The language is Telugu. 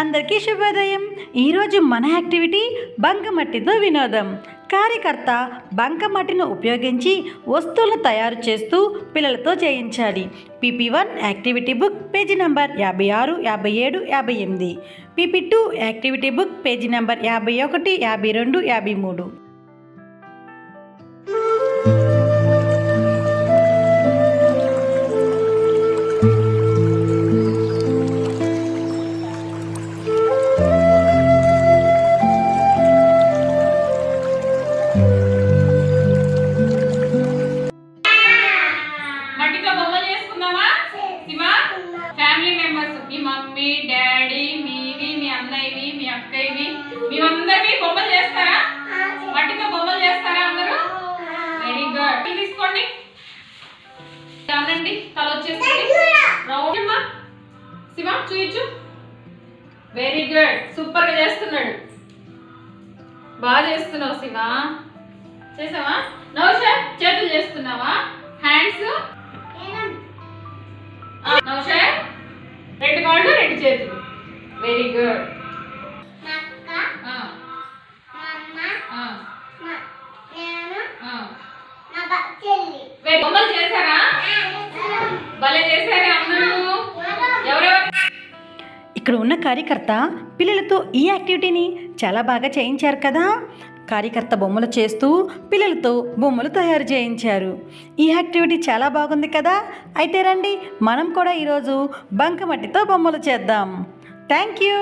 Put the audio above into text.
అందరికీ శుభోదయం. ఈరోజు మన యాక్టివిటీ బంకమట్టితో వినోదం. కార్యకర్త బంకమట్టిని ఉపయోగించి వస్తువులను తయారు చేస్తూ పిల్లలతో చేయించాలి. PP one activity book page number యాభై ఆరు యాభై ఏడు యాభై ఎనిమిది. PP two activity book page number యాభై ఒకటి యాభై రెండు యాభై మూడు. అక్కయ్యవి. మేమందరివి బొమ్మలు చేస్తారా? మట్టితో బొమ్మలు చేస్తారా అందరూ? వెరీ గుడ్ తీసుకోండి. అనండి తల వచ్చేసింది రౌండ్ అమ్మా. శివ చూయించు. వెరీ గుడ్ సూపర్గా చేస్తున్నాడు. బాగా చేస్తున్నావు శివ. చేసావా? నౌషర్ చేతులు చేస్తున్నావా? హ్యాండ్స్ నౌషర్ రెండు కాళ్ళు రెండు చేతులు. వెరీ గుడ్ ఇక్కడ ఉన్న కార్యకర్త పిల్లలతో ఈ యాక్టివిటీని చాలా బాగా చేయించారు కదా. కార్యకర్త బొమ్మలు చేస్తూ పిల్లలతో బొమ్మలు తయారు చేయించారు. ఈ యాక్టివిటీ చాలా బాగుంది కదా. అయితే రండి మనం కూడా ఈరోజు బంకమట్టితో బొమ్మలు చేద్దాం. Thank you.